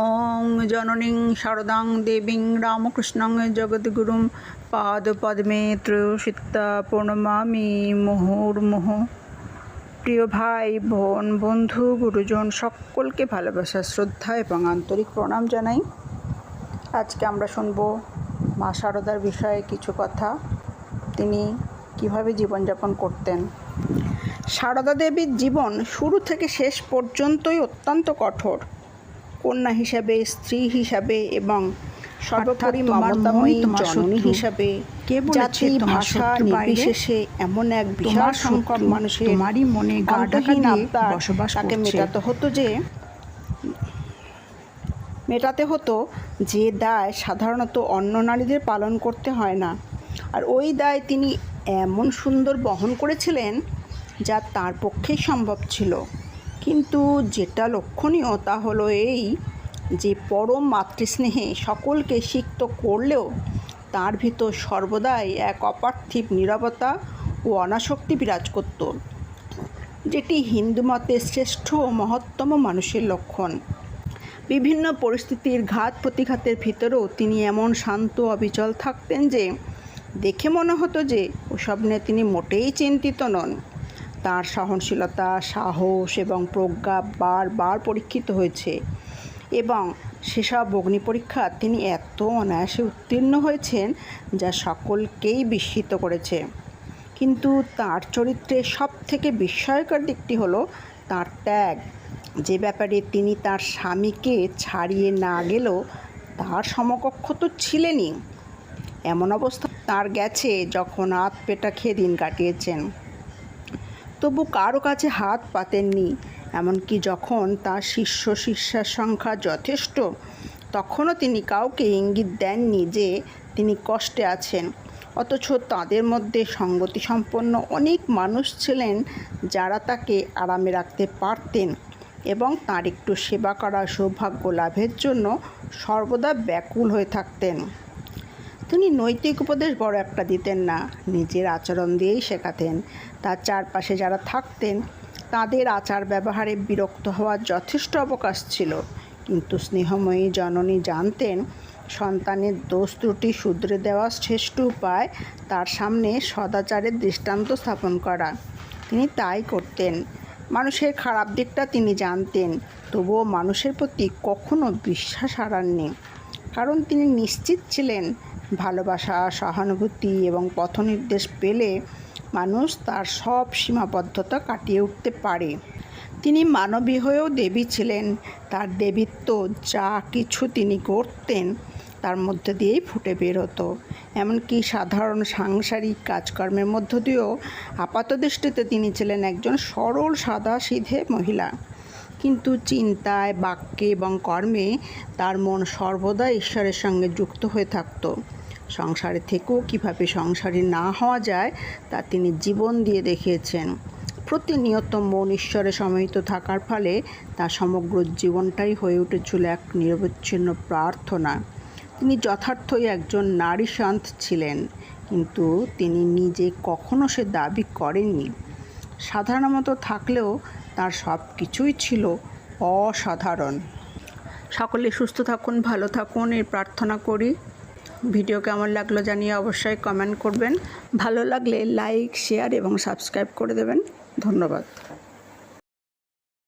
ওং জননীং শারদাং দেবীং রামকৃষ্ণং জগদ্গুরুং পাদপদ্মে ত্রয়োশিত্তা প্রণমামি মুহুর্মুহ প্রিয় ভাই বোন বন্ধু গুরুজন সকলকে ভালোবাসা, শ্রদ্ধা এবং আন্তরিক প্রণাম জানাই। আজকে আমরা শুনব মা শারদার বিষয়ে কিছু কথা। তিনি কীভাবে জীবনযাপন করতেন। সারদা দেবীর জীবন শুরু থেকে শেষ পর্যন্তই অত্যন্ত কঠোর। কন্যা হিসাবে স্ত্রী হিসাবে এবং সর্বোপরি মমতাময়ী জননী হিসাবে জাতি ভাষা নির্বিশেষে এমন এক বিশাল সংখ্যক মানুষের তোমারই মনে গা ঢাকা অন্তহীন আত্মার বসবাস তাকে মেটাতে হতো যে মেটাতে হতো যে দায় সাধারণত অন্য নারীদের পালন করতে হয় না। আর ওই দায় তিনি এমন সুন্দর বহন করেছিলেন যা তার পক্ষেই সম্ভব ছিল। কিন্তু যেটা লক্ষণীয় তা হলো এই যে পরম মাতৃস্নেহে সকলকে সিক্ত করলেও তার ভিতর সর্বদাই এক অপার্থিব নীরবতা ও অনাসক্তি বিরাজ করত, যেটি হিন্দু মতে শ্রেষ্ঠ ও মহত্তম মানুষের লক্ষণ। বিভিন্ন পরিস্থিতির ঘাত প্রতিঘাতের ভিতরেও তিনি এমন শান্ত অবিচল থাকতেন যে, দেখে মনে হতো যে, ওসব নিয়ে তিনি মোটেই চিন্তিত নন। তার সহনশীলতা, সাহস এবং প্রজ্ঞা বারবার পরীক্ষিত হয়েছে এবং সেসব অগ্নি পরীক্ষা তিনি এত অনায়াসে উত্তীর্ণ হয়েছেন যা সকলকেই বিস্মিত করেছে। কিন্তু তার চরিত্রে সব থেকে বিস্ময়কর দিকটি হলো তার ত্যাগ। যে ব্যাপারে তিনি তার স্বামীকে ছাড়িয়ে না গেলেও তার সমকক্ষ তো ছিলেনই। এমন অবস্থা তার গেছে যখন হাত পেটা খেয়ে দিন কাটিয়েছেন। তবু কারও কাছে হাত পাতেননি। এমনকি যখন তার শিষ্য শিষ্যার সংখ্যা যথেষ্ট, তখনও তিনি কাউকে ইঙ্গিত দেননি যে তিনি কষ্টে আছেন। অথচ তাদের মধ্যে সঙ্গতি সম্পন্ন অনেক মানুষ ছিলেন যারা তাকে আরামে রাখতে পারতেন এবং তার একটু সেবা করা সৌভাগ্য লাভের জন্য সর্বদা ব্যাকুল হয়ে থাকতেন। তিনি নৈতিক উপদেশ বড় একটা দিতেন না। নিজের আচরণ দিয়েই শেখাতেন। তার চারপাশে যারা থাকতেন, তাদের আচার ব্যবহারে বিরক্ত হওয়ার যথেষ্ট অবকাশ ছিল। কিন্তু স্নেহময়ী জননী জানতেন, সন্তানের দোষ ত্রুটি শুধরে দেওয়া শ্রেষ্ঠ উপায় তার সামনে সদাচারের দৃষ্টান্ত স্থাপন করা। তিনি তাই করতেন। মানুষের খারাপ দিকটা তিনি জানতেন, তবুও মানুষের প্রতি কখনো বিশ্বাস হারাননি। কারণ তিনি নিশ্চিত ছিলেন ভালোবাসা, সহানুভূতি এবং পথনির্দেশ পেলে মানুষ তার সব সীমাবদ্ধতা কাটিয়ে উঠতে পারে। তিনি মানবী হয়েও দেবী ছিলেন। তার দেবীত্ব যা কিছু তিনি করতেন, তার মধ্যে দিয়েই ফুটে বের হতো এমনকি সাধারণ সাংসারিক কাজকর্মের মধ্য দিয়েও আপাত দৃষ্টিতে তিনি ছিলেন একজন সরল সাদা সিধে মহিলা। কিন্তু চিন্তায়, বাক্যে এবং কর্মে তার মন সর্বদা ঈশ্বরের সঙ্গে যুক্ত হয়ে থাকতো। সংসারে থেকেও কীভাবে সংসারী না হওয়া যায়, তা তিনি জীবন দিয়ে দেখিয়েছেন। প্রতিনিয়ত মন ঈশ্বরে সমাহিত থাকার ফলে তার সমগ্র জীবনটাই হয়ে উঠেছিল এক নিরবচ্ছিন্ন প্রার্থনা। তিনি যথার্থই একজন নারী সন্ত ছিলেন, কিন্তু তিনি নিজে কখনো সে দাবি করেননি। সাধারণত থাকলেও তার সব কিছুই ছিল অসাধারণ। সকলে সুস্থ থাকুন, ভালো থাকুন, এই প্রার্থনা করি। ভিডিও কেমন লাগল জানিয়ে অবশ্যই কমেন্ট করবেন। ভালো লাগলে লাইক শেয়ার এবং সাবস্ক্রাইব করে দেবেন। ধন্যবাদ।